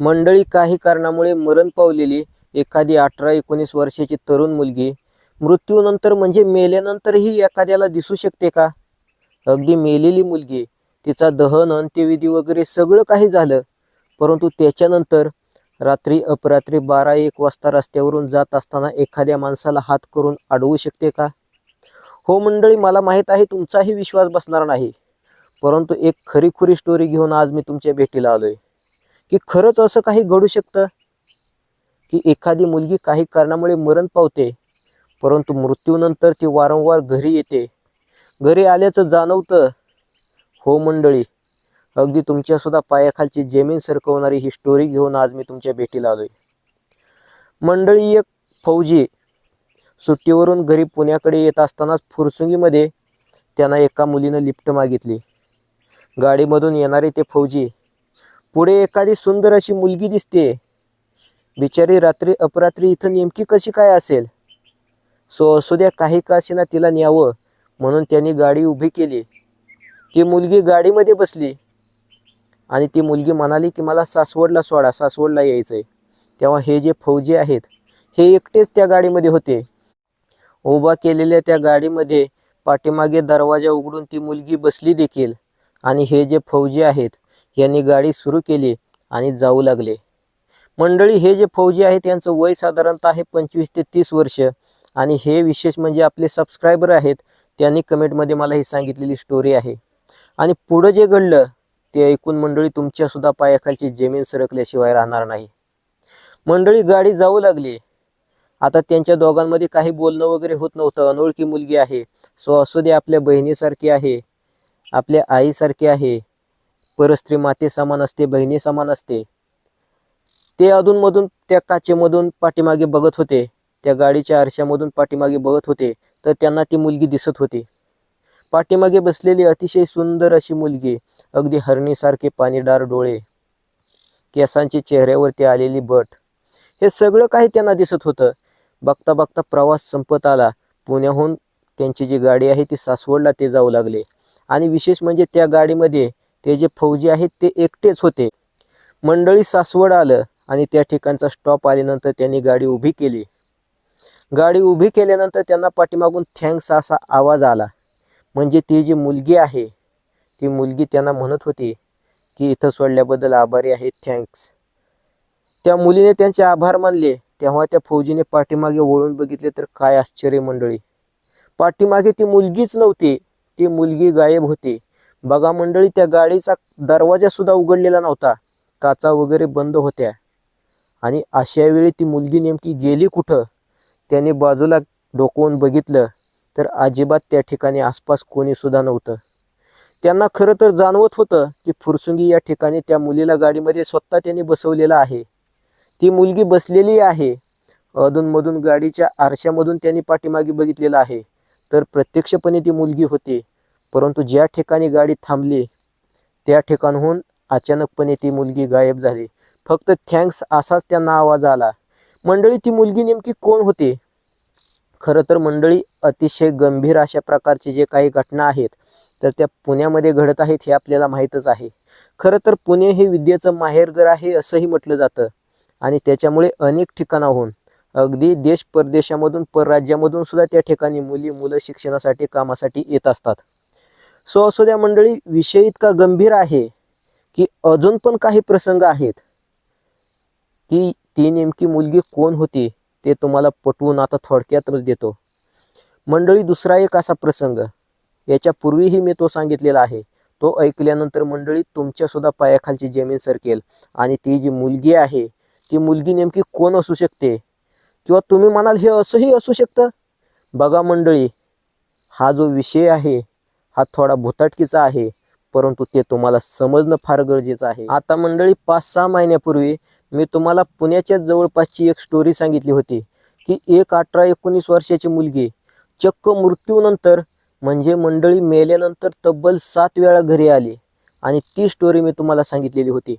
मंडळी काही कारणामुळे मरण पावलेली एखादी अठरा एकोणीस वर्षाची तरुण मुलगी मृत्यूनंतर म्हणजे मेल्यानंतरही एखाद्याला दिसू शकते का? अगदी मेलेली मुलगी तिचा दहन अंत्यविधी वगैरे सगळं काही झालं परंतु त्याच्यानंतर रात्री अपरात्री बारा एक वाजता रस्त्यावरून जात असताना एखाद्या माणसाला हात करून अडवू शकते का? हो मंडळी मला माहीत आहे तुमचाही विश्वास बसणार नाही. परंतु एक खरीखुरी स्टोरी घेऊन आज मी तुमच्या भेटीला आलोय. की खरंच असं काही घडू शकतं? की एखादी मुलगी काही कारणामुळे मरण पावते परंतु मृत्यूनंतर ती वारंवार घरी येते? घरी आल्याचं जाणवतं? हो मंडळी अगदी तुमच्यासुद्धा पायाखालची जमीन सरकवणारी ही स्टोरी घेऊन आज मी तुमच्या भेटीला आलोय. मंडळी एक फौजी सुट्टीवरून घरी पुण्याकडे येत असतानाच फुरसुंगीमध्ये त्यांना एका मुलीनं लिफ्ट मागितली. गाडीमधून येणारे ते फौजी पुढे एखादी सुंदर अशी मुलगी दिसते. बिचारी रात्री अपरात्री इथं नेमकी कशी काय असेल? सो असू द्या काही का असेना तिला न्यावं म्हणून त्यांनी गाडी उभी केली. ती मुलगी गाडीमध्ये बसली. आणि ती मुलगी म्हणाली की मला सासवडला सोडा सासवडला यायचं आहे तेव्हा हे जे फौजी आहेत हे एकटेच त्या गाडीमध्ये होते. उभा केलेल्या त्या गाडीमध्ये पाठीमागे दरवाजा उघडून ती मुलगी बसली देखील. आणि हे जे फौजी आहेत यांनी गाडी सुरू केली आणि जाऊ लागले. मंडळी हे जे फौजी आहेत यांचं वय साधारणतः आहे पंचवीस ते तीस वर्ष. आणि हे विशेष म्हणजे आपले सबस्क्रायबर आहेत त्यांनी कमेंटमध्ये मला ही सांगितलेली स्टोरी आहे. आणि पुढं जे घडलं ते ऐकून मंडळी तुमच्यासुद्धा पायाखालची जमीन सरकल्याशिवाय राहणार नाही. मंडळी गाडी जाऊ लागली. आता त्यांच्या दोघांमध्ये काही बोलणं वगैरे होत नव्हतं. अनोळखी मुलगी आहे. सो असू दे आपल्या बहिणीसारखी आहे. आपल्या आईसारखी आहे. परस्त्री माते समान असते बहिणी समान असते. ते अधूनमधून त्या काचेमधून पाठीमागे बघत होते. त्या गाडीच्या आरशामधून पाठीमागे बघत होते. तर त्यांना ती मुलगी दिसत होती. पाठीमागे बसलेली अतिशय सुंदर अशी मुलगी अगदी हरणीसारखे पाणीदार डोळे केसांची चेहऱ्यावरती आलेली बट. हे सगळं काही त्यांना दिसत होतं. बघता बघता प्रवास संपत आला. पुण्याहून त्यांची जी गाडी आहे ती सासवडला ते जाऊ लागले. आणि विशेष म्हणजे त्या गाडीमध्ये ते जे फौजी आहेत ते एकटेच होते. मंडळी सासवड आलं आणि त्या ठिकाणचा स्टॉप आल्यानंतर त्यांनी गाडी उभी केली. गाडी उभी केल्यानंतर त्यांना पाठीमागून थँक्स असा आवाज आला. म्हणजे ती जी मुलगी आहे ती मुलगी त्यांना म्हणत होती की इथं सोडल्याबद्दल आभारी आहे थँक्स. त्या मुलीने त्यांचे आभार मानले. तेव्हा त्या फौजीने पाठीमागे वळून बघितले तर काय आश्चर्य मंडळी. पाठीमागे ती मुलगीच नव्हती. ती मुलगी गायब होती. बघा मंडळी त्या गाडीचा दरवाजा सुद्धा उघडलेला नव्हता. काचा वगैरे बंद होत्या. आणि अशा वेळी ती मुलगी नेमकी गेली कुठं? त्याने बाजूला डोकवून बघितलं तर अजिबात त्या ठिकाणी आसपास कोणीसुद्धा नव्हतं. त्यांना खरं तर जाणवत होतं की फुरसुंगी या ठिकाणी त्या मुलीला गाडीमध्ये स्वतः त्यांनी बसवलेलं आहे. ती मुलगी बसलेली आहे. अधूनमधून गाडीच्या आरशामधून त्यांनी पाठीमागे बघितलेलं आहे. तर प्रत्यक्षपणे ती मुलगी होती. परंतु ज्या ठिकाणी गाडी थांबली त्या ठिकाणहून अचानकपणे ती मुलगी गायब झाली. फक्त थँक्स असाच त्यांना आवाज आला. मंडळी ती मुलगी नेमकी कोण होती? खरं तर मंडळी अतिशय गंभीर अशा प्रकारचे जे काही घटना आहेत तर त्या पुण्यामध्ये घडत आहेत हे आपल्याला माहीतच आहे. खरं तर पुणे हे विद्येचं माहेरघर आहे असंही म्हटलं जातं आणि त्याच्यामुळे अनेक ठिकाणाहून अगदी देश परदेशामधून परराज्यामधून सुद्धा त्या ठिकाणी मुली मुलं शिक्षणासाठी कामासाठी येत असतात. सो असो द्या मंडळी विषय इतका गंभीर आहे की अजून पण काही प्रसंग आहेत. की ती नेमकी मुलगी कोण होती ते तुम्हाला पटवून आता थोडक्यातच देतो. मंडळी दुसरा एक असा प्रसंग. याच्यापूर्वीही मी तो सांगितलेला आहे. तो ऐकल्यानंतर मंडळी तुमच्यासुद्धा पायाखालची जमीन सरकेल आणि ती जी मुलगी आहे ती मुलगी नेमकी कोण असू शकते? किंवा तुम्ही म्हणाल हे असंही असू शकतं? बघा मंडळी हा जो विषय आहे हा थोडा भुताटकीचा आहे परंतु ते तुम्हाला समजणं फार गरजेचं आहे. आता मंडळी पाच सहा महिन्यापूर्वी मी तुम्हाला पुण्याच्या जवळपासची एक स्टोरी सांगितली होती की एक अठरा एकोणीस वर्षाची मुलगी चक्क मृत्यूनंतर म्हणजे मंडळी मेल्यानंतर तब्बल सात वेळा घरी आली आणि ती स्टोरी मी तुम्हाला सांगितलेली होती.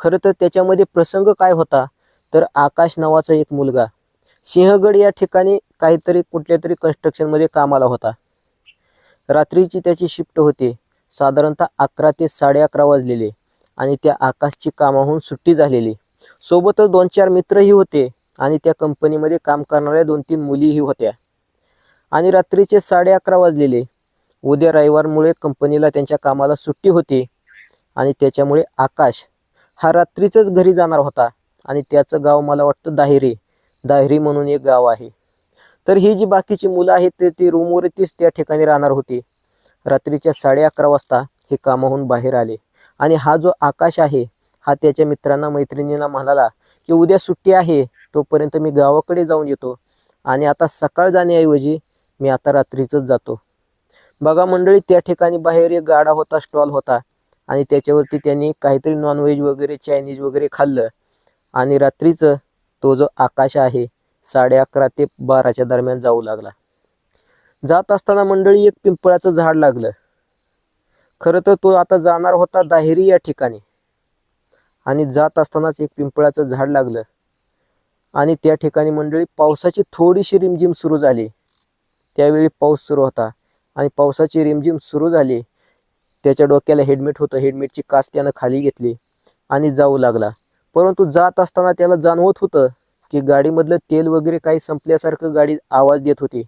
खरं तर त्याच्यामध्ये प्रसंग काय होता तर आकाश नावाचा एक मुलगा सिंहगड या ठिकाणी काहीतरी कुठल्या तरी कन्स्ट्रक्शनमध्ये कामाला होता. रात्रीची त्याची शिफ्ट होते. साधारणतः अकरा ते साडे अकरा वाजलेले आणि त्या आकाशची कामाहून सुट्टी झालेली. सोबतच दोन चार मित्रही होते आणि त्या कंपनीमध्ये काम करणाऱ्या दोन तीन मुलीही होत्या. आणि रात्रीचे साडे अकरा वाजलेले. उद्या रविवारमुळे कंपनीला त्यांच्या कामाला सुट्टी होती आणि त्याच्यामुळे आकाश हा रात्रीचंच घरी जाणार होता आणि त्याचं गाव मला वाटतं दाहिरी. दाहिरी म्हणून एक गाव आहे. तर ही जी बाकीची मुलं आहेत ते ती रूमवरतीच त्या ठिकाणी राहणार होती. रात्रीच्या साडे अकरा वाजता हे कामाहून बाहेर आले. आणि हा जो आकाश आहे हा त्याच्या मित्रांना मैत्रिणींना म्हणाला की उद्या सुट्टी आहे तोपर्यंत मी गावाकडे जाऊन येतो. आणि आता सकाळ जाण्याऐवजी मी आता रात्रीचंच जातो. बघा मंडळी त्या ठिकाणी बाहेर एक गाडा होता स्टॉल होता. आणि त्याच्यावरती त्यांनी काहीतरी नॉनव्हेज वगैरे चायनीज वगैरे खाल्लं. आणि रात्रीचं तो जो आकाश आहे साडे अकरा ते बाराच्या दरम्यान जाऊ लागला. जात असताना मंडळी एक पिंपळाचं झाड लागलं. खरं तर तो आता जाणार होता दाहेरी या ठिकाणी. आणि जात असतानाच एक पिंपळाचं झाड लागलं. आणि त्या ठिकाणी मंडळी पावसाची थोडीशी रिमझिम सुरू झाली. त्यावेळी पाऊस सुरू होता. आणि पावसाची रिमझिम सुरू झाली. त्याच्या डोक्याला हेडमेट होतं. हेडमेटची कास त्यानं खाली घेतली. आणि जाऊ लागला. परंतु जात असताना त्याला जाणवत होतं की गाडीमधलं तेल वगैरे काही संपल्यासारखं गाडी आवाज देत होती.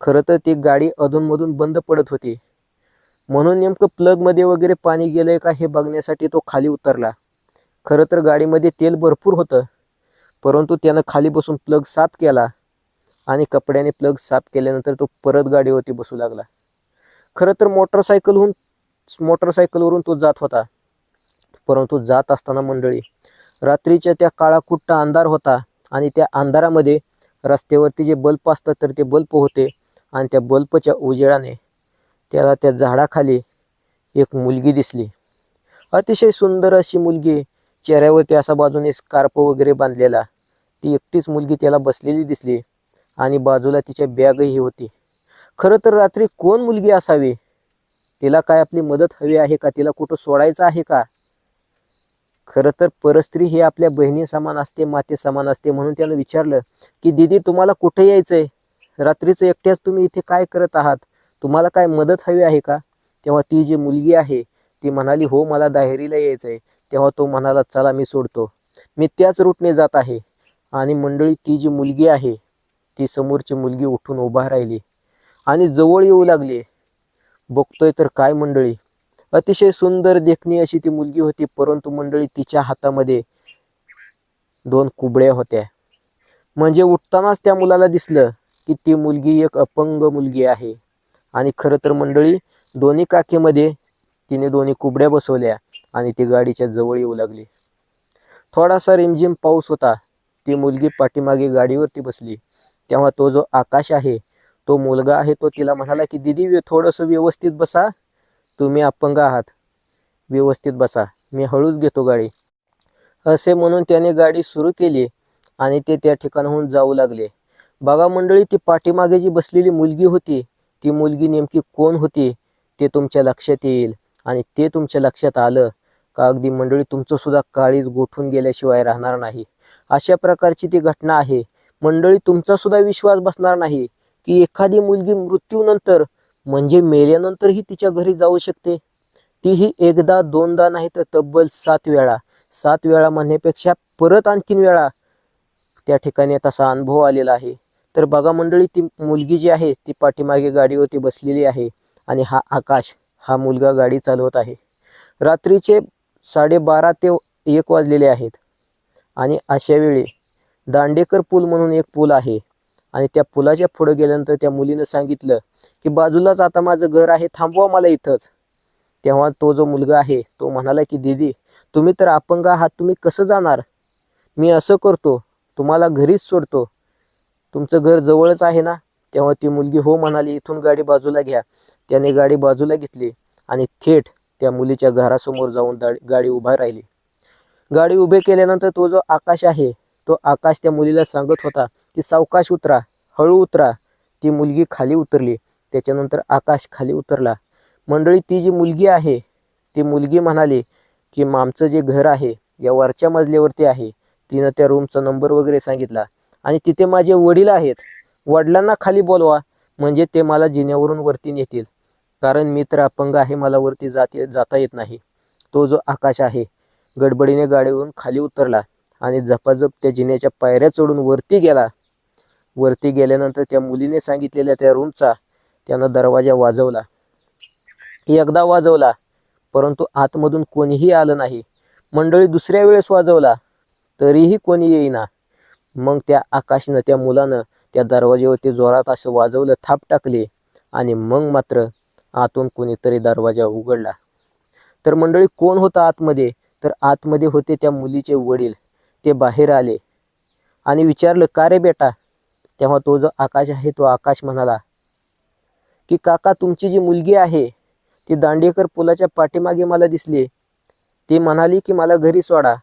खरं तर ती गाडी अधूनमधून बंद पडत होती. म्हणून नेमकं प्लगमध्ये वगैरे पाणी गेलंय का हे बघण्यासाठी तो खाली उतरला. खरं तर गाडीमध्ये तेल भरपूर होतं परंतु त्यानं खाली बसून प्लग साफ केला आणि कपड्याने प्लग साफ केल्यानंतर तो परत गाडीवरती बसू लागला. खरं तर मोटरसायकलहून मोटरसायकलवरून तो जात होता परंतु जात असताना मंडळी रात्रीच्या त्या काळाकुट्टा अंधार होता आणि त्या अंधारामध्ये रस्त्यावरती जे बल्ब असतात तर ते बल्ब होते आणि त्या बल्बच्या उजेडाने त्याला त्या झाडाखाली एक मुलगी दिसली. अतिशय सुंदर अशी मुलगी चेहऱ्यावरती असा बाजूने स्कार्प वगैरे बांधलेला. ती एकटीच मुलगी त्याला बसलेली दिसली आणि बाजूला तिच्या बॅगही होती. खरं तर रात्री कोण मुलगी असावी? तिला काय आपली मदत हवी आहे का? तिला कुठं सोडायचं आहे का? खरं तर परस्त्री ही आपल्या बहिणी समान असते माते समान असते म्हणून त्यानं विचारलं की दीदी तुम्हाला कुठे यायचं आहे रात्रीचं एकट्याच तुम्ही इथे काय करत आहात? तुम्हाला काय मदत हवी आहे का? तेव्हा ती जी मुलगी आहे ती म्हणाली हो मला दाहेरीला आहे तेव्हा तो म्हणाला चला मी सोडतो. मी त्याच रूटने जात आहे. आणि मंडळी ती जी मुलगी आहे ती समोरची मुलगी उठून उभा राहिली आणि जवळ येऊ लागली. बघतोय तर काय मंडळी? अतिशय सुंदर देखणी अशी ती मुलगी होती परंतु मंडळी तिच्या हातामध्ये दोन कुबड्या होत्या. म्हणजे उठतानाच त्या मुलाला दिसलं की ती मुलगी एक अपंग मुलगी आहे. आणि खरं तर मंडळी दोन्ही काखेमध्ये तिने दोन्ही कुबड्या बसवल्या आणि ती गाडीच्या जवळ येऊ लागली. थोडासा रिमझिम पाऊस होता. ती मुलगी पाठीमागे गाडीवरती बसली. तेव्हा तो जो आकाश आहे तो मुलगा आहे तो तिला म्हणाला की दिदी थोडंसं व्यवस्थित बसा. तुम्ही अपंग आहात. व्यवस्थित बसा. मी हळूच घेतो गाडी. असे म्हणून त्याने गाडी सुरू केली आणि ते त्या ठिकाणाहून जाऊ लागले. बघा मंडळी ती पाठीमागे जी बसलेली मुलगी होती ती मुलगी नेमकी कोण होती ते तुमच्या लक्षात येईल आणि ते तुमच्या लक्षात आलं का अगदी मंडळी तुमचं सुद्धा काळीज गोठून गेल्याशिवाय राहणार नाही. अशा प्रकारची ती घटना आहे. मंडळी तुमचा सुद्धा विश्वास बसणार नाही की एखादी मुलगी मृत्यूनंतर म्हणजे मेल्यानंतरही तिच्या घरी जाऊ शकते. तीही एकदा दोनदा नाही तर तब्बल सात वेळा. सात वेळा म्हणण्यापेक्षा परत आणखीन वेळा. त्या ठिकाणी तसा अनुभव आलेला आहे. तर बघा मंडळी ती मुलगी जी आहे ती पाठीमागे गाडीवरती बसलेली आहे आणि हा आकाश हा मुलगा गाडी चालवत आहे. रात्रीचे साडेबारा ते एक वाजलेले आहेत आणि अशा वेळी दांडेकर पूल म्हणून एक पूल आहे आणि त्या पुलाच्या पुढं गेल्यानंतर त्या मुलीनं सांगितलं की बाजूलाच आता माझं घर आहे थांबवा मला इथंच. तेव्हा तो जो मुलगा आहे तो म्हणाला की दीदी तुम्ही तर अपंग आहात तुम्ही कसं जाणार? मी असं करतो तुम्हाला घरीच सोडतो. तुमचं घर जवळच आहे ना? तेव्हा ती मुलगी हो म्हणाली इथून गाडी बाजूला घ्या. त्याने गाडी बाजूला घेतली आणि थेट त्या मुलीच्या घरासमोर जाऊन दा- गाडी उभा राहिली. गाडी उभे केल्यानंतर तो जो आकाश आहे तो आकाश त्या मुलीला सांगत होता की सावकाश उतरा हळू उतरा. ती मुलगी खाली उतरली. त्याच्यानंतर आकाश खाली उतरला. मंडळी ती जी मुलगी आहे ती मुलगी म्हणाली की मामचं आमचं जे घर आहे या वरच्या मजल्यावरती आहे. तिनं त्या रूमचा नंबर वगैरे सांगितला. आणि तिथे माझे वडील आहेत. वडिलांना खाली बोलवा म्हणजे ते मला जिन्यावरून वरती नेतील. कारण मी तर अपंग आहे मला वरती जात जाता येत नाही. तो जो आकाश आहे गडबडीने गाडीवरून खाली उतरला आणि झपाझप त्या जिन्याच्या पायऱ्या चढून वरती गेला. वरती गेल्यानंतर त्या मुलीने सांगितलेल्या त्या रूमचा त्यानं दरवाजा वाजवला. एकदा वाजवला परंतु आतमधून कोणीही आलं नाही. मंडळी दुसऱ्या वेळेस वाजवला तरीही कोणी येईना. मग त्या आकाशनं त्या मुलानं त्या दरवाज्यावरती जोरात असं वाजवलं थाप टाकली आणि मग मात्र आतून कोणीतरी दरवाजा उघडला. तर मंडळी कोण होता आतमध्ये? तर आतमध्ये होते त्या मुलीचे वडील. ते बाहेर आले आणि विचारलं का रे बेटा? तेव्हा तो जो आकाश आहे तो आकाश म्हणाला की काका तुमची जी मुलगी आहे ती दांडेकर पुलाच्या पाठीमागे मला दिसली ती म्हणाली की मला घरी सोडा.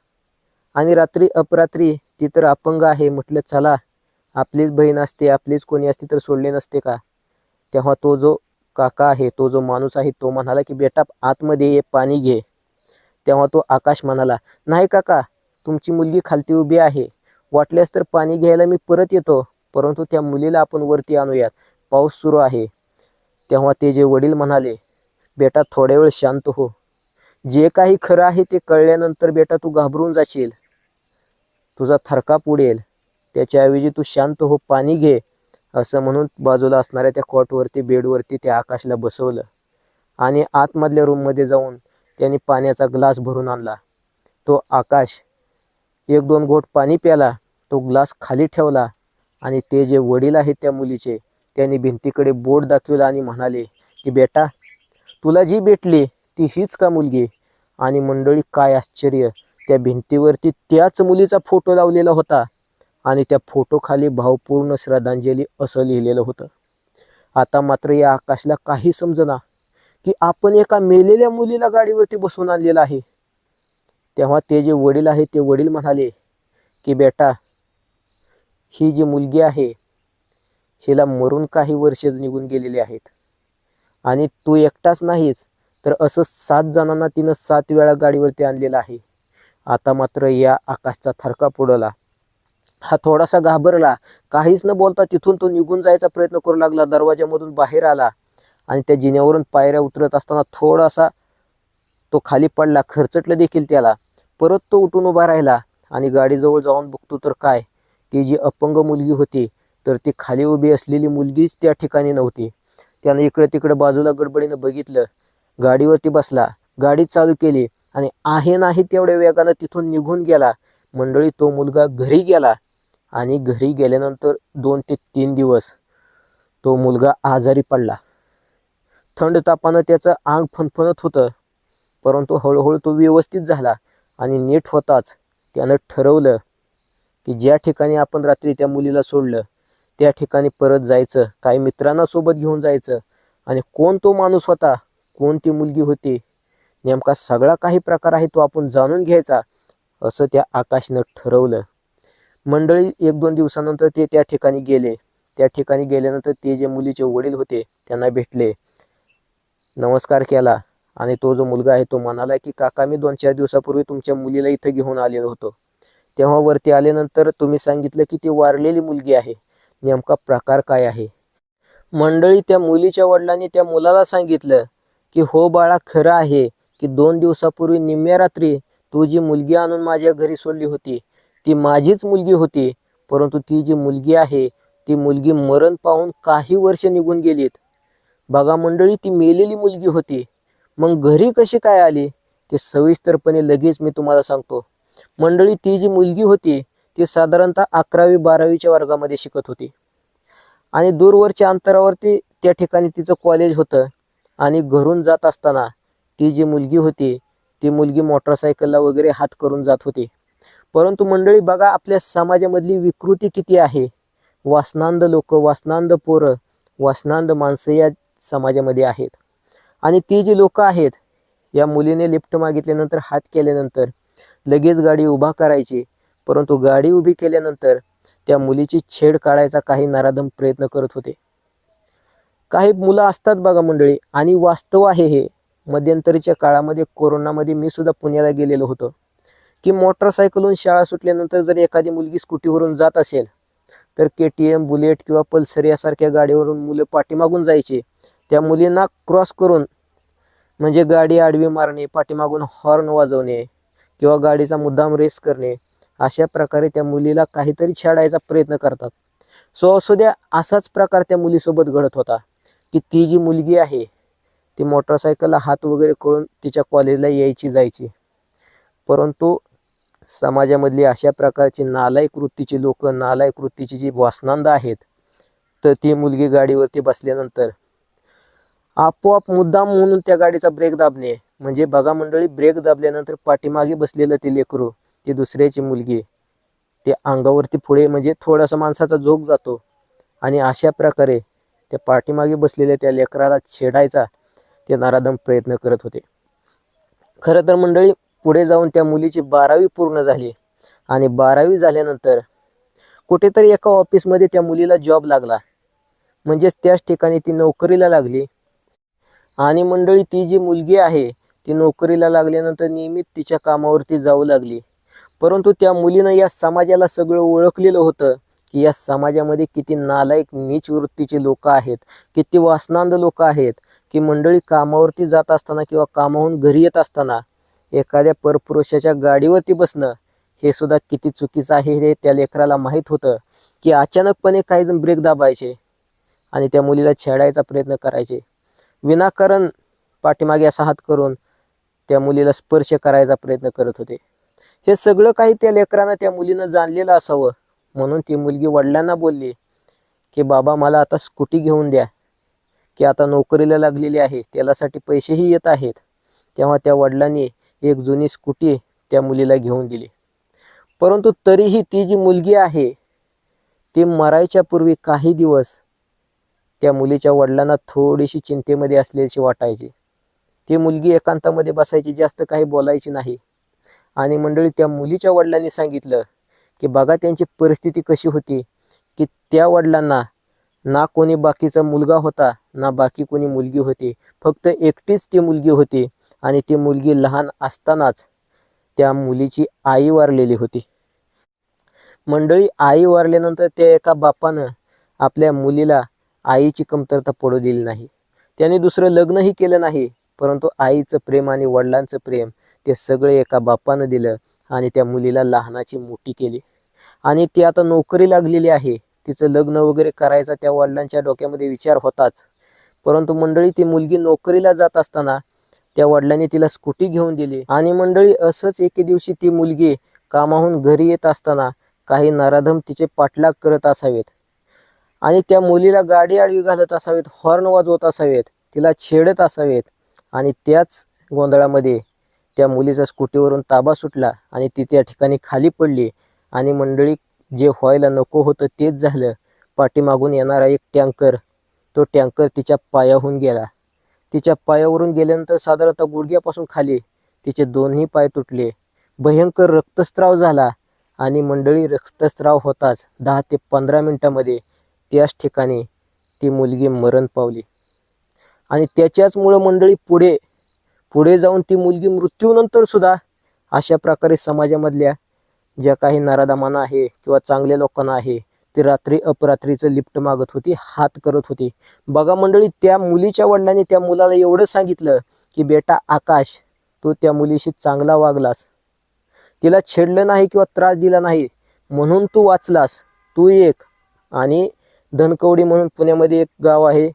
आणि रात्री अपरात्री ती तर अपंग आहे म्हटलं चला आपलीच बहीण असते आपलीच कोणी असते तर सोडले नसते का? तेव्हा तो जो काका आहे तो जो माणूस आहे तो म्हणाला की बेटा आतमध्ये ये पाणी घे. तेव्हा तो आकाश म्हणाला नाही काका तुमची मुलगी खालती उभी आहे. वाटल्यास तर पाणी घ्यायला मी परत येतो परंतु त्या मुलीला आपण वरती आणूयात. पाऊस सुरू आहे. तेव्हा ते जे वडील म्हणाले बेटा थोड्या वेळ शांत हो. जे काही खरं आहे ते कळल्यानंतर बेटा तू घाबरून जाशील. तुझा थरकाप उडेल. त्याच्याऐवजी तू शांत हो पाणी घे असं म्हणून बाजूला असणाऱ्या त्या कॉटवरती बेडवरती त्या आकाशला बसवलं आणि आतमधल्या रूममध्ये जाऊन त्याने पाण्याचा ग्लास भरून आणला. तो आकाश एक दोन घोट पाणी प्याला तो ग्लास खाली ठेवला आणि ते जे वडील आहेत त्या मुलीचे त्याने भिंतीकडे बोट दाखविला आणि म्हणाले की बेटा तुला जी भेटली ती हीच का मुलगी? आणि मंडळी काय आश्चर्य! त्या भिंतीवरती त्याच मुलीचा फोटो लावलेला होता आणि त्या फोटोखाली भावपूर्ण श्रद्धांजली असं लिहिलेलं होतं. आता मात्र या आकाशला काही समजना की आपण एका मेलेल्या मुलीला गाडीवरती बसवून आणलेलं आहे. तेव्हा ते जे वडील आहे ते वडील म्हणाले की बेटा ही जी मुलगी आहे हिला मरून काही वर्षच निघून गेलेली आहेत. आणि तू एकटाच नाहीस तर असं सात जणांना तिनं सात वेळा गाडीवरती आणलेलं आहे. आता मात्र या आकाशचा थरका पुढला हा थोडासा घाबरला. काहीच न बोलता तिथून तो निघून जायचा प्रयत्न करू लागला. दरवाज्यामधून बाहेर आला आणि त्या जिन्यावरून पायऱ्या उतरत असताना थोडासा तो खाली पडला. खरचटलं देखील त्याला. परत तो उठून उभा राहिला आणि गाडीजवळ जाऊन बघतो तर काय ती जी अपंग मुलगी होती तर ती खाली उभी असलेली मुलगीच त्या ठिकाणी नव्हती. त्यानं इकडं तिकडं बाजूला गडबडीनं बघितलं. गाडीवरती बसला. गाडी चालू केली आणि आहे नाही तेवढ्या वेगानं तिथून निघून गेला. मंडळी तो मुलगा घरी गेला आणि घरी गेल्यानंतर दोन ते तीन दिवस तो मुलगा आजारी पडला. थंड तापानं त्याचं आंग फणफणत होतं परंतु हळूहळू तो व्यवस्थित झाला आणि नीट होताच. त्यानं ठरवलं की ज्या ठिकाणी आपण रात्री त्या मुलीला सोडलं त्या ठिकाणी परत जायचं काही मित्रांना सोबत घेऊन जायचं. आणि कोण तो माणूस होता कोणती मुलगी होती नेमका सगळा काही प्रकार आहे तो आपण जाणून घ्यायचा असं त्या आकाशनं ठरवलं. मंडळी एक दोन दिवसानंतर ते त्या ठिकाणी गेले. त्या ठिकाणी गेल्यानंतर ते जे मुलीचे वडील होते त्यांना भेटले. नमस्कार केला. आणि तो जो मुलगा आहे तो म्हणाला की काका मी दोन चार दिवसापूर्वी तुमच्या मुलीला इथं घेऊन आलेलो होतो. तेव्हा वरती आल्यानंतर तुम्ही सांगितलं की ती वारलेली मुलगी आहे. नेमका प्रकार काय आहे? मंडळी त्या मुलीच्या वडिलांनी त्या मुलाला सांगितलं की हो बाळा खरं आहे की दोन दिवसापूर्वी निम्म्या रात्री तू जी मुलगी आणून माझ्या घरी सोडली होती. ती माझीच मुलगी होती परंतु ती जी मुलगी आहे ती मुलगी मरण पाहून काही वर्ष निघून गेलीत. बघा मंडळी ती मेलेली मुलगी होती. मग घरी कशी काय आली? ते सविस्तरपणे लगेच मी तुम्हाला सांगतो. मंडळी ती जी मुलगी होती ती साधारणतः अकरावी बारावीच्या वर्गामध्ये शिकत होती. आणि दूरवरच्या अंतरावरती त्या ठिकाणी तिचं कॉलेज होतं. आणि घरून जात असताना ती जी मुलगी होती ती मुलगी मोटरसायकलला वगैरे हात करून जात होती. परंतु मंडळी बघा आपल्या समाजामधली विकृती किती आहे. वासनांद लोक वासनांद पोरं वासनांद माणसं या समाजामध्ये आहेत. आणि ती जी लोक आहेत या मुलीने लिफ्ट मागितल्यानंतर हात केल्यानंतर लगेच गाडी उभा करायची. परंतु गाडी उभी केल्यानंतर त्या मुलीची छेड काढायचा काही नारादम प्रयत्न करत होते. काही मुलं असतात बघा मंडळी आणि वास्तव आहे हे. मध्यंतरीच्या काळामध्ये कोरोनामध्ये मी सुद्धा पुण्याला गेलेलो होतो. की मोटरसायकलहून शाळा सुटल्यानंतर जर एखादी मुलगी स्कूटीवरून जात असेल तर के टी एम बुलेट किंवा पल्सर यासारख्या गाडीवरून मुलं पाठीमागून जायचे. त्या मुलींना क्रॉस करून म्हणजे गाडी आडवी मारणे पाठीमागून हॉर्न वाजवणे किंवा गाडीचा मुद्दाम रेस करणे अशा प्रकारे त्या मुलीला काहीतरी छेडायचा प्रयत्न करतात. सो असू द्या असाच प्रकार त्या मुलीसोबत घडत होता. की ती जी मुलगी आहे ती मोटरसायकलला हात वगैरे करून तिच्या कॉलेजला यायची जायची. परंतु समाजामधली अशा प्रकारची नालायक वृत्तीची लोक नालायक वृत्तीची जी वासनांद आहेत तर ती मुलगी गाडीवरती बसल्यानंतर आपोआप मुद्दाम म्हणून त्या गाडीचा ब्रेक दाबणे. म्हणजे बघा मंडळी ब्रेक दाबल्यानंतर पाठीमागे बसलेलं ते लेकरू ती दुसऱ्याची मुलगी ते अंगावरती पुढे म्हणजे थोडासा माणसाचा झोक जातो. आणि अशा प्रकारे त्या पाठीमागे बसलेल्या त्या लेकराला छेडायचा ते नारादम प्रयत्न करत होते. खरं तर मंडळी पुढे जाऊन त्या मुलीची बारावी पूर्ण झाली आणि बारावी झाल्यानंतर कुठेतरी एका ऑफिसमध्ये त्या मुलीला जॉब लागला. म्हणजेच त्याच ठिकाणी ती नोकरीला लागली. आणि मंडळी ती जी मुलगी आहे ती नोकरीला लागल्यानंतर नियमित तिच्या कामावरती जाऊ लागली. परंतु त्या मुलीनं या समाजाला सगळं ओळखलेलं होतं की या समाजामध्ये किती नालायक नीच वृत्तीची लोक आहेत किती वासनांद लोक आहेत की मंडळी कामावरती जात असताना किंवा कामाहून घरी येत असताना एखाद्या परपुरुषाच्या गाडीवरती बसणं हे सुद्धा किती चुकीचं आहे हे त्या लेकराला माहीत होतं की अचानकपणे काही जण ब्रेक दाबायचे आणि त्या मुलीला छेडायचा प्रयत्न करायचे. विनाकारण पाठीमागे असा हात करून त्या मुलीला स्पर्श करायचा प्रयत्न करत होते. हे सगळं काही त्या लेकरानं त्या मुलीनं जाणलेलं असावं. म्हणून ती मुलगी वडिलांना बोलली की बाबा मला आता स्कूटी घेऊन द्या. की आता नोकरीला लागलेली आहे त्यालासाठी पैसेही येत आहेत. तेव्हा त्या वडिलांनी एक जुनी स्कूटी त्या मुलीला घेऊन दिली. परंतु तरीही ती जी मुलगी आहे ती मरायच्या पूर्वी काही दिवस त्या मुलीच्या वडिलांना थोडीशी चिंतेमध्ये असल्याची वाटायची. ती मुलगी एकांतामध्ये बसायची जास्त काही बोलायची नाही. आणि मंडळी त्या मुलीच्या वडिलांनी सांगितलं की बघा त्यांची परिस्थिती कशी होती की त्या वडिलांना ना कोणी बाकीचा मुलगा होता ना बाकी कोणी मुलगी होती. फक्त एकटीच ती मुलगी होती आणि ती मुलगी लहान असतानाच त्या मुलीची आई वारलेली होती. मंडळी आई वारल्यानंतर त्या एका बापानं आपल्या मुलीला आईची कमतरता पडू दिली नाही. त्याने दुसरं लग्नही केलं नाही परंतु आईचं प्रेम आणि वडिलांचं प्रेम ते सगळे एका बापानं दिलं आणि त्या मुलीला लहानाची मोठी केली. आणि ती आता नोकरी लागलेली आहे. तिचं लग्न वगैरे करायचा त्या वडिलांच्या डोक्यामध्ये विचार होताच. परंतु मंडळी ती मुलगी नोकरीला जात असताना त्या वडिलांनी तिला स्कूटी घेऊन दिली. आणि मंडळी असंच एके दिवशी ती मुलगी कामाहून घरी येत असताना काही नराधम तिचे पाठलाग करत असावेत. आणि त्या मुलीला गाडी आडवी घालत असावेत हॉर्न वाजवत असावेत तिला छेडत असावेत आणि त्याच गोंधळामध्ये त्या मुलीचा स्कूटीवरून ताबा सुटला आणि ती त्या ठिकाणी खाली पडली. आणि मंडळी जे व्हायला नको होतं तेच झालं. पाठीमागून येणारा एक टँकर तो टँकर तिच्या पायाहून गेला. तिच्या पायावरून गेल्यानंतर साधारणतः गुडघ्यापासून खाली तिचे दोन्ही पाय तुटले. भयंकर रक्तस्राव झाला आणि मंडळी रक्तस्राव होताच दहा ते पंधरा मिनटामध्ये त्याच ठिकाणी ती मुलगी मरण पावली. आणि त्याच्याचमुळं मंडळी पुढे पुढे जाऊन ती मुलगी मृत्यूनंतर सुद्धा अशा प्रकारे समाजामधल्या ज्या काही नरादामाना आहे किंवा चांगल्या लोकांना आहे ती रात्री अपरात्रीचं लिफ्ट मागत होती हात करत होती. बघा मंडळी त्या मुलीच्या वडिलांनी त्या मुलाला एवढं सांगितलं की बेटा आकाश तू त्या मुलीशी चांगला वागलास. तिला छेडलं नाही किंवा त्रास दिला नाही म्हणून तू वाचलास. तू एक आणि धनकवडी म्हणून पुण्यामध्ये एक गाव आहे.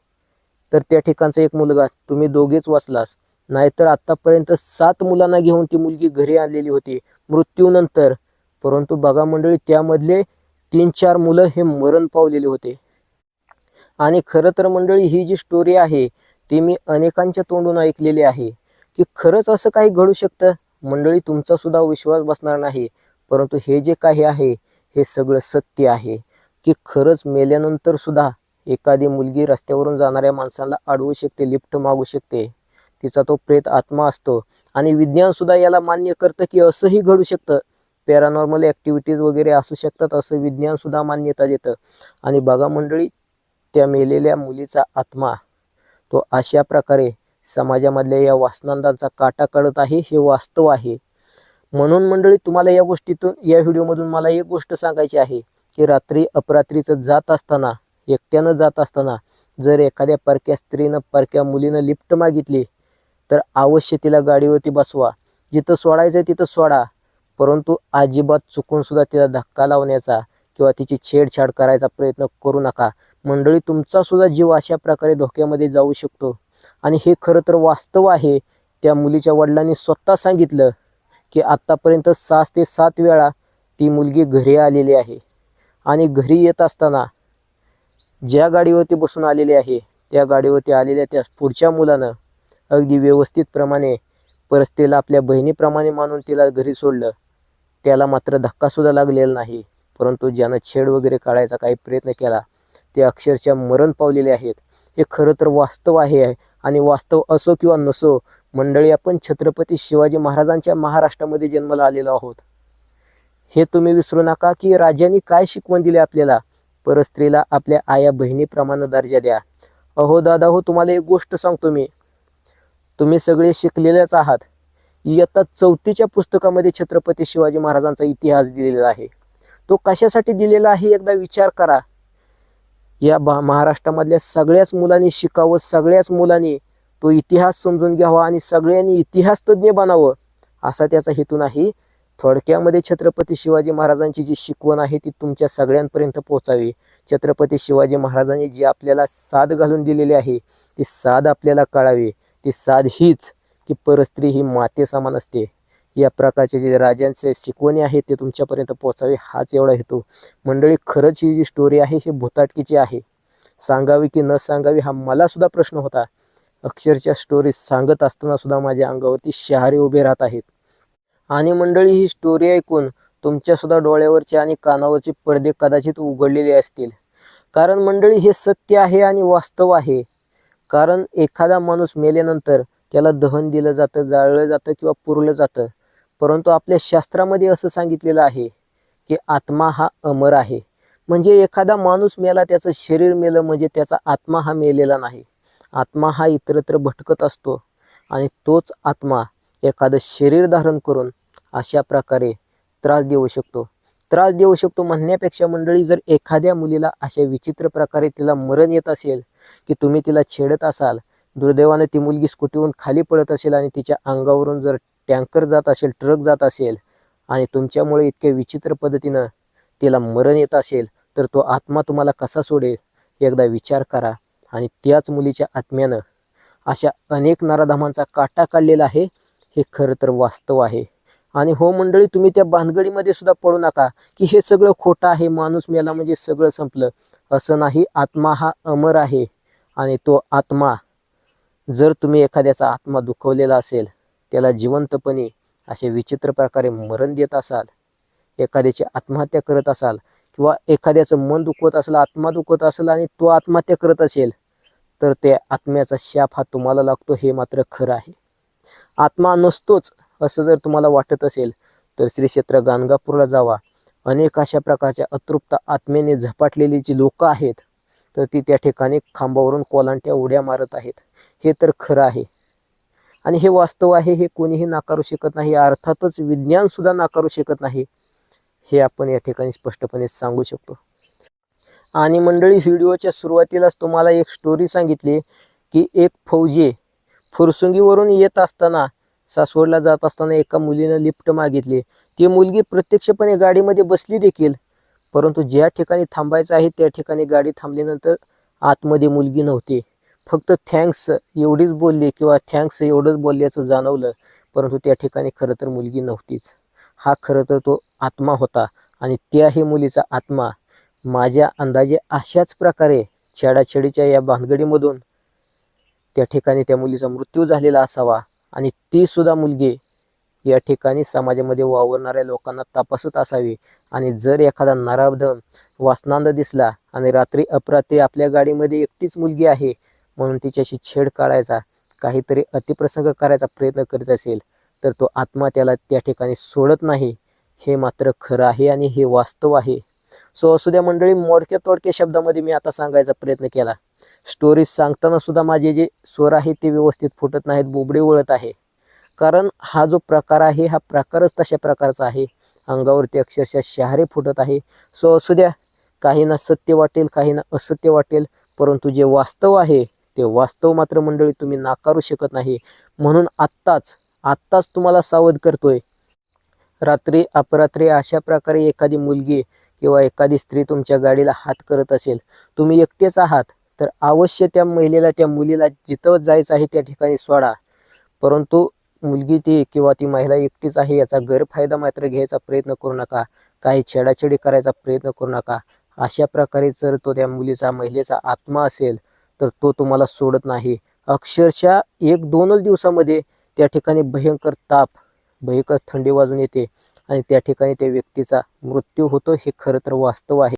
तर त्या ठिकाणचा एक मुलगा तुम्ही दोघेच वाचलास. नाहीतर आत्तापर्यंत सात मुलांना घेऊन ती मुलगी घरी आणलेली होती मृत्यूनंतर. परंतु बघा मंडळी त्यामधले तीन चार मुलं हे मरण पावलेले होते. आणि खरं तर मंडळी ही जी स्टोरी आहे ती मी अनेकांच्या तोंडून ऐकलेली आहे. की खरंच असं काही घडू शकतं? मंडळी तुमचा सुद्धा विश्वास बसणार नाही. परंतु हे जे काही आहे हे सगळं सत्य आहे. की खरंच मेल्यानंतर सुद्धा एखादी मुलगी रस्त्यावरून जाणाऱ्या माणसाला अडवू शकते लिफ्ट मागू शकते. तिचा तो प्रेत आत्मा असतो. आणि विज्ञानसुद्धा याला मान्य करतं की असंही घडू शकतं. पॅरानॉर्मल ॲक्टिव्हिटीज वगैरे असू शकतात असं विज्ञानसुद्धा मान्यता देतं. आणि बघा मंडळी त्या मेलेल्या मुलीचा आत्मा तो अशा प्रकारे समाजामधल्या या वासनांदांचा काटा काढत आहे हे वास्तव आहे. म्हणून मंडळी तुम्हाला या गोष्टीतून या व्हिडिओमधून मला एक गोष्ट सांगायची आहे की रात्री अपरात्रीचं जात असताना एकट्यानं जात असताना जर एखाद्या परक्या स्त्रीनं परक्या मुलीनं लिफ्ट मागितली तर अवश्य तिला गाडीवरती बसवा. जिथं सोडायचं आहे तिथं सोडा. परंतु अजिबात चुकूनसुद्धा तिला धक्का लावण्याचा किंवा तिची छेडछाड करायचा प्रयत्न करू नका. मंडळी तुमचासुद्धा जीव अशा प्रकारे धोक्यामध्ये जाऊ शकतो. आणि हे खरं तर वास्तव आहे. त्या मुलीच्या वडिलांनी स्वतः सांगितलं की आत्तापर्यंत सहा ते सात वेळा ती मुलगी घरी आलेली आहे. आणि घरी येत असताना ज्या गाडीवरती बसून आलेली आहे त्या गाडीवरती आलेल्या त्या पुढच्या मुलानं अगदी व्यवस्थितप्रमाणे परस्तेला आपल्या बहिणीप्रमाणे मानून तिला घरी सोडलं. त्याला मात्र धक्कासुद्धा लागलेला नाही. परंतु ज्यानं छेड वगैरे काढायचा काही प्रयत्न केला ते अक्षरशः मरण पावलेले आहेत. हे खरं तर वास्तव आहे आणि वास्तव असो किंवा नसो मंडळी आपण छत्रपती शिवाजी महाराजांच्या महाराष्ट्रामध्ये जन्माला आलेलो आहोत. हे तुम्ही विसरू नका की राजांनी काय शिकवण दिली आपल्याला. परस्त्रीला आपल्या आया बहिणीप्रमाणे दर्जा द्या. अहो दादा हो तुम्हाला एक गोष्ट सांगतो मी. तुम्ही सगळे शिकलेलेच आहात. इयत्ता चौथीच्या पुस्तकामध्ये छत्रपती शिवाजी महाराजांचा इतिहास दिलेला आहे. तो कशासाठी दिलेला आहे एकदा विचार करा. या बा महाराष्ट्रामधल्या सगळ्याच मुलांनी शिकावं सगळ्याच मुलांनी तो इतिहास समजून घ्यावा आणि सगळ्यांनी इतिहास तज्ज्ञ बनावं असा त्याचा हेतू नाही. थोडक्यामध्ये छत्रपती शिवाजी महाराजांची जी शिकवण आहे ती तुमच्या सगळ्यांपर्यंत पोहोचावी. छत्रपती शिवाजी महाराजांनी जी आपल्याला साध घालून दिलेली आहे ती साध आपल्याला कळावी. की साध हीच की परस्त्री ही माते समान असते. या प्रकारचे जे राजांचे शिकवणी आहे ते तुमच्यापर्यंत पोहोचावे हाच एवढा हेतू. मंडळी खरंच ही जी स्टोरी आहे ही भूताटकीची आहे. सांगावी की न सांगावी हा मलासुद्धा प्रश्न होता. अक्षरशः स्टोरी सांगत असताना सुद्धा माझ्या अंगावरती शहारे उभे राहत आहेत. आणि मंडळी ही स्टोरी ऐकून तुमच्यासुद्धा डोळ्यावरचे आणि कानावरचे पडदे कदाचित उघडलेले असतील. कारण मंडळी हे सत्य आहे आणि वास्तव आहे. कारण एखादा माणूस मेल्यानंतर त्याला दहन दिलं जातं जाळलं जातं किंवा पुरलं जातं. परंतु आपल्या शास्त्रामध्ये असं सांगितलेलं आहे की आत्मा हा अमर आहे. म्हणजे एखादा माणूस मेला त्याचं शरीर मेलं म्हणजे त्याचा आत्मा हा मेलेला नाही. आत्मा हा इतरत्र भटकत असतो आणि तोच आत्मा एखादं शरीर धारण करून अशा प्रकारे त्रास देऊ शकतो. त्रास देऊ शकतो म्हणण्यापेक्षा मंडळी जर एखाद्या मुलीला अशा विचित्र प्रकारे तिला मरण येत असेल की तुम्ही तिला छेडत असाल दुर्दैवाने ती मुलगी स्कूटीवरून खाली पडत असेल आणि तिच्या अंगावरून जर टँकर जात असेल ट्रक जात असेल आणि तुमच्यामुळे इतक्या विचित्र पद्धतीनं तिला मरण येत असेल तर तो आत्मा तुम्हाला कसा सोडेल? एकदा विचार करा आणि त्याच मुलीच्या आत्म्यानं अशा अनेक नराधामांचा काटा काढलेला आहे हे खरं तर वास्तव आहे. आणि हो मंडळी तुम्ही त्या भानगडीमध्ये सुद्धा पडू नका की हे सगळं खोटं आहे माणूस मेला म्हणजे सगळं संपलं. असं नाही आत्मा हा अमर आहे आणि तो आत्मा जर तुम्ही एखाद्याचा आत्मा दुखवलेला असेल त्याला जिवंतपणे असे विचित्र प्रकारे मरण देत असाल एखाद्याची आत्महत्या करत असाल किंवा एखाद्याचं मन दुखवत असेल आत्मा दुखवत असेल आणि तो आत्महत्या करत असेल तर त्या आत्म्याचा शाप हा तुम्हाला लागतो हे मात्र खरं आहे. आत्मा नसतोच असं जर तुम्हाला वाटत असेल तर श्री क्षेत्र गाणगापूरला जावा. अनेक अशा प्रकारच्या अतृप्त आत्मेने झपाटलेली जी लोकं आहेत तर ती त्या ठिकाणी खांबावरून कोलांट्या उड्या मारत आहेत. हे तर खरं आहे. आणि हे वास्तव आहे हे कोणीही नाकारू शकत नाही अर्थातच विज्ञानसुद्धा नाकारू शकत नाही हे आपण या ठिकाणी स्पष्टपणे सांगू शकतो. आणि मंडळी व्हिडिओच्या सुरुवातीलाच तुम्हाला एक स्टोरी सांगितली की एक फौजी फुरसुंगीवरून येत असताना सासवडला जात असताना एका मुलीनं लिफ्ट मागितली. ती मुलगी प्रत्यक्षपणे गाडीमध्ये बसली देखील. परंतु ज्या ठिकाणी थांबायचं आहे त्या ठिकाणी गाडी थांबल्यानंतर आतमध्ये मुलगी नव्हती. फक्त थँक्स एवढीच बोलली किंवा थँक्स एवढंच बोलल्याचं जाणवलं. परंतु त्या ठिकाणी खरं तर मुलगी नव्हतीच. हा खरं तर तो आत्मा होता आणि त्याही मुलीचा आत्मा. माझ्या अंदाजे अशाच प्रकारे छेडाछेडीच्या या भानगडीमधून त्या ठिकाणी त्या मुलीचा मृत्यू झालेला असावा. आणि तीसुद्धा मुलगी या ठिकाणी समाजामध्ये वावरणाऱ्या लोकांना तपासत असावी. आणि जर एखादा नराधम वासनांद दिसला आणि रात्री अपरात्री आपल्या गाडीमध्ये एकटीच मुलगी आहे म्हणून तिच्याशी छेड काढायचा काहीतरी अतिप्रसंग करायचा प्रयत्न करीत असेल तर तो आत्मा त्याला त्या ठिकाणी सोडत नाही. हे मात्र खरं आहे आणि हे वास्तव आहे. सो असू द्या मंडळी मोडक्या तोडक्या शब्दामध्ये मी आता सांगायचा प्रयत्न केला. स्टोरी सांगताना सुद्धा माझे जे स्वर आहेत ते व्यवस्थित फुटत नाहीत बोबडे वळत आहे. कारण हा जो प्रकार आहे हा प्रकारच तशा प्रकारचा आहे. अंगावरती अक्षरशः शहारे फुटत आहे. सो असू द्या काहींना सत्य वाटेल काहींना असत्य वाटेल परंतु जे वास्तव आहे ते वास्तव मात्र मंडळी तुम्ही नाकारू शकत नाही. म्हणून आत्ताच आत्ताच तुम्हाला सावध करतोय. रात्री अपरात्री अशा प्रकारे एखादी मुलगी किंवा एखादी स्त्री तुमच्या गाडीला हात करत असेल तुम्ही एकटेच आहात तर अवश्य त्या महिलेला त्या मुलीला जिथं जायचं आहे त्या ठिकाणी सोडा. परंतु मुलगी ती किंवा ती महिला एकटीच आहे याचा गैरफायदा मात्र घ्यायचा प्रयत्न करू नका. काही छेडाछेडी करायचा प्रयत्न करू नका. अशा प्रकारे जर तो त्या मुलीचा महिलेचा आत्मा असेल तर तो तुम्हाला सोडत नाही. अक्षरशः एक दोनच दिवसामध्ये त्या ठिकाणी भयंकर ताप भयंकर थंडी वाजून येते. आणि त्या ठिकाणी त्या व्यक्तीचा मृत्यू होतो हे खरं तर वास्तव आहे.